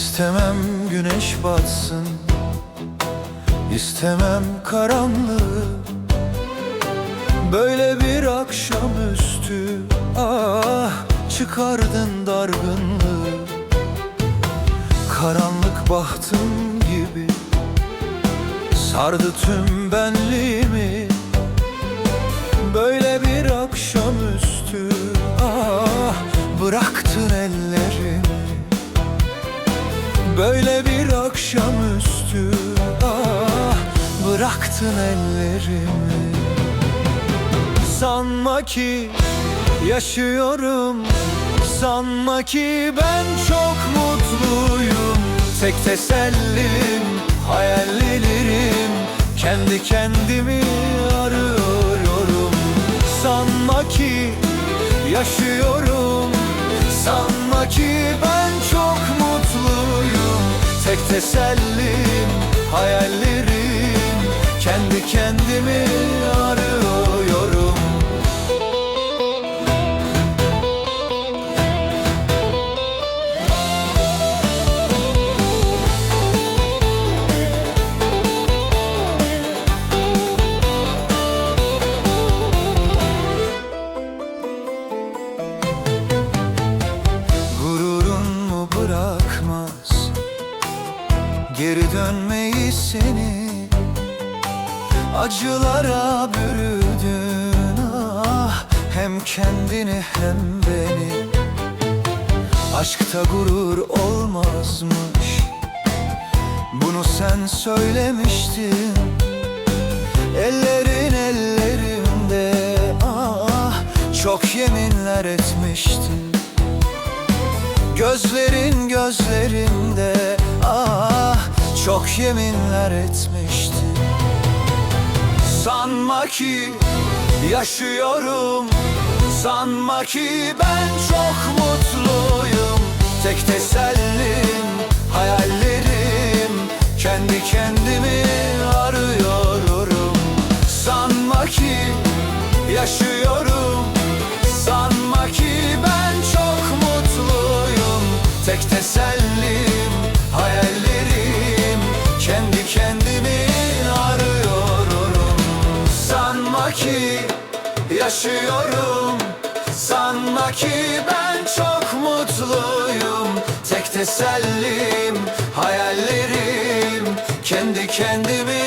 İstemem güneş batsın. İstemem karanlığı. Böyle bir akşamüstü Ah çıkardın dargınlığı. Karanlık bahtım gibi Sardı tüm benliğimi. Böyle bir akşamüstü Ah bıraktın ellerimi Böyle bir akşamüstü Ah bıraktın ellerimi. Sanma ki yaşıyorum Sanma ki ben çok mutluyum. Tek tesellim hayallerim Kendi kendimi arıyorum. Sanma ki yaşıyorum Sanma ki ben çok Tek tesellim hayallerim Kendi kendimi arıyorum dönmeyi seni Acılara bürüdün. Ah Hem kendini hem beni. Aşkta gurur olmazmış. Bunu sen söylemiştin. Ellerin ellerimde ah Çok yeminler etmiştin. Gözlerin gözlerimde ah çok yeminler etmiştin Sanma ki yaşıyorum Sanma ki ben çok mutluyum. Tek tesellim hayallerim Kendi kendimi arıyorum. Sanma ki yaşıyorum Sanma ki ben çok mutluyum. Tek tesellim yaşıyorum. Sanma ki ben çok mutluyum. Tek tesellim hayallerim. Kendi kendimi